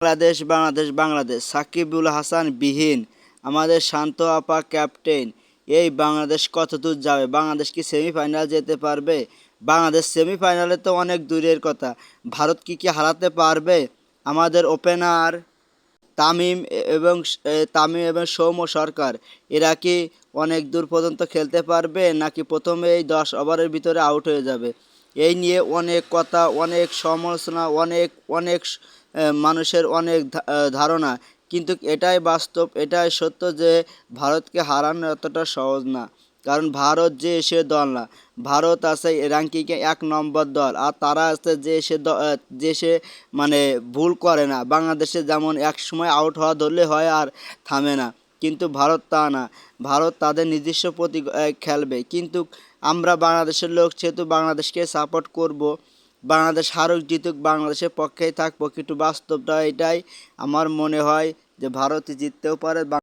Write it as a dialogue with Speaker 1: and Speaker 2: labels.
Speaker 1: বাংলাদেশ বাংলাদেশ বাংলাদেশ। সাকিবুল হাসান বিহীন। আমাদের শান্ত আপা ক্যাপ্টেন। এই বাংলাদেশ কত দূর যাবে? বাংলাদেশ কি সেমিফাইনাল যেতে পারবে? বাংলাদেশ সেমিফাইনালে তো অনেক দূরের কথা। ভারত কি কি হারাতে পারবে? আমাদের ওপেনার তামিম এবং তামিম এবং সৌম্য সরকার। এরা কি অনেক দূর পর্যন্ত খেলতে পারবে? নাকি প্রথমে এই দশ ওভারের ভিতরে আউট হয়ে যাবে? এই নিয়ে অনেক কথা, অনেক সমালোচনা, অনেক অনেক মানুষের অনেক ধারণা। কিন্তু এটাই বাস্তব, এটাই সত্য যে ভারতকে হারানো এতটা সহজ না। কারণ ভারত যে সে দল না। ভারত আছে র্যাঙ্কিংয়ে এক নম্বর দল। আর তারা আছে যে সে যে সে মানে ভুল করে না। বাংলাদেশে যেমন এক সময় আউট হওয়া ধরলে হয় আর থামে না। কিন্তু ভারত তা না। ভারত তাদের নিজস্ব প্রতি খেলবে। কিন্তু আমরা বাংলাদেশের লোক, সেহেতু বাংলাদেশকে সাপোর্ট করব। বাংলাদেশ হারুক জিতুক, বাংলাদেশের পক্ষেই থাকব কিন্তু বাস্তবটা এটাই। আমার মনে হয় যে ভারত জিততেও পারে